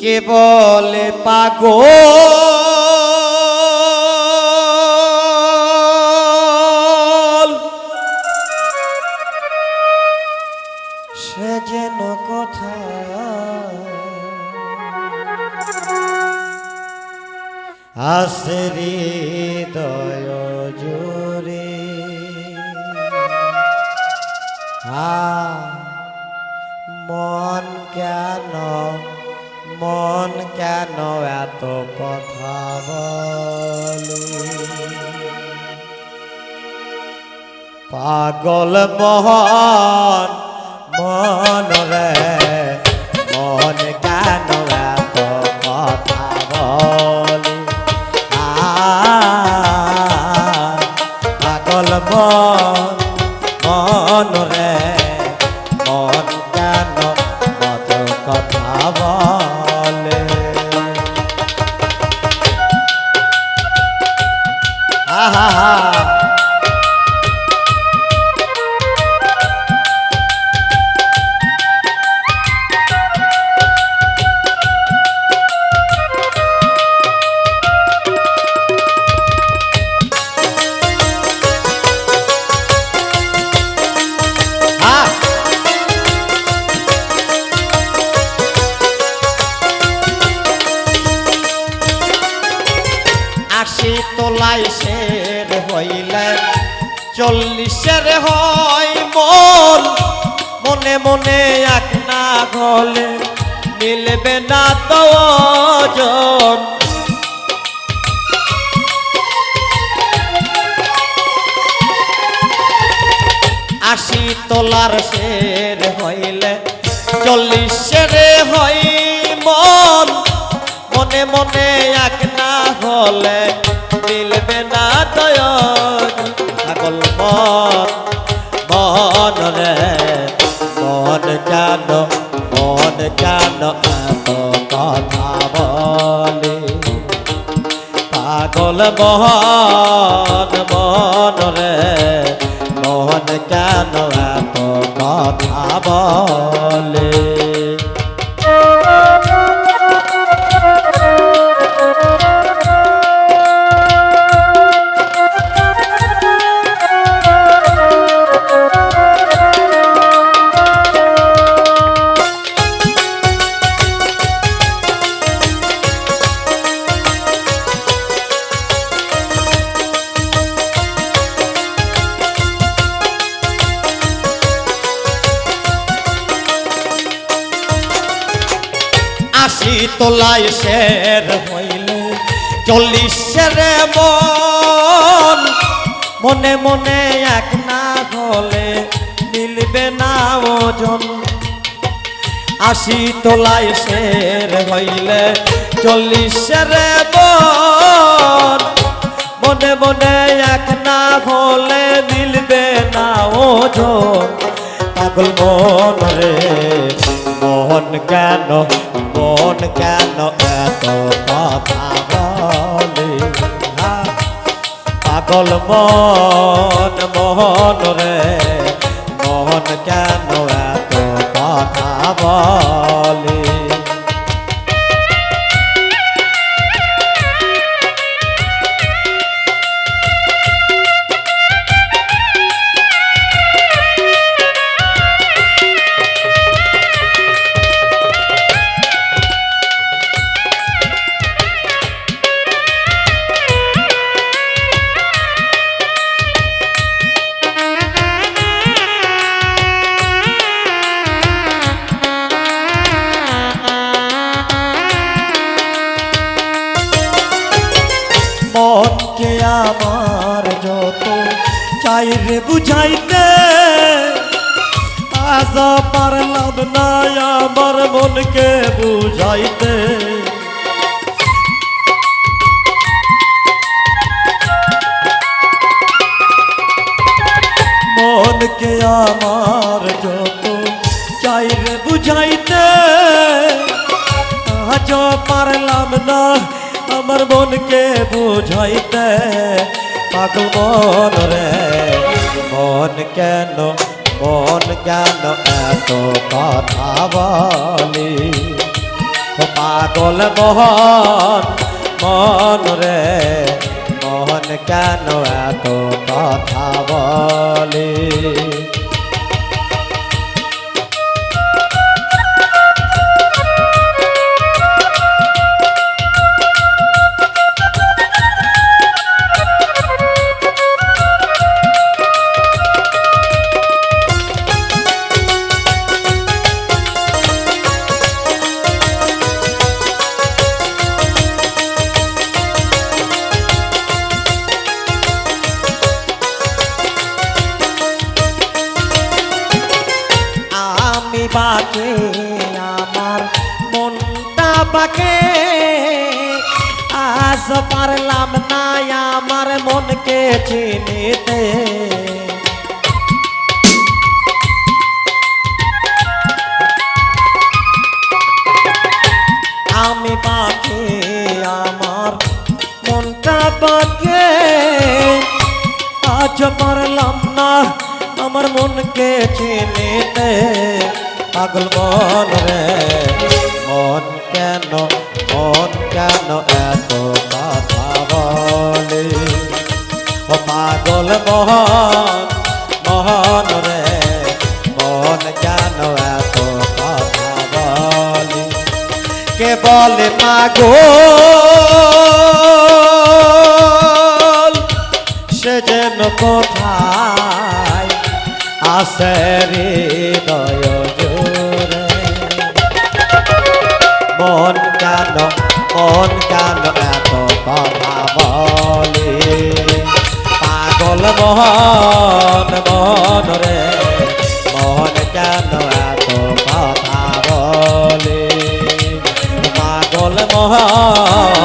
কে বলে পাগল। সে যেন কথা আসে হৃদয় জোরে আ মন কেন মন কেন এত কথা বলে? পাগল মহন মন রে, মন কেন এত কথা বলে? পাগল মন মন রে, মন কেন মত কথা বলে? আশি তোলাই শের হইলে চল্লিশের হয় মন, মনে মনে এক না গলে, মিলবে না তো ওজন আশি তোলার শের হইলে, চল্লিশের হই মন, মনে মনে এক হলে মিলবে না দয় পাগল মন মন রে, মন কেন মন কেন এত কথা বলে? পাগল মোহন মন রে মোহন কেন কথা বলে? আশি তোলায় শের হইলে চল্লিশের মন, মনে মনে এক না হলে মিলবে না ওজন। আশি তোলায় শের হইলে চল্লিশের মন, মনে মনে এক না হলে মিলবে না ওজন। পাগল মন রে, মন কেন মন কেন এত কথা বলে? পাগল মন মোহন রে মন কেন এত কথা বলে আমার যত চাই রে বুঝাইতে, আজ পারলাম না আমার মনকে বুঝাইতে। মনকে আমার যত চাই রে বুঝাইতে, আজ পারলাম না আমার মনকে বুঝাইতে। পাগল মন রে। মন কেন মন কেন এত কথা বলি? পাগল মহন, মন রে। মন কেন এত কথা বলে? বাকে আমার মনটা বাকে। আজ পারলাম না আমার মনকে চিনিতে। আমি বাকে, আমার মনটা বাকে। আজ পারলাম না আমার মনকে চিনিতে। পাগল মন রে। মন কেন মন কেন এত কথা বলে? ও পাগল মোহন মোহন রে। মন কেন এত কথা বলে? কে বলে পাগল মন কেন এত কথা বলে পাগল মহন মন রে, মন কেন এত কথা বলে পাগল মোহন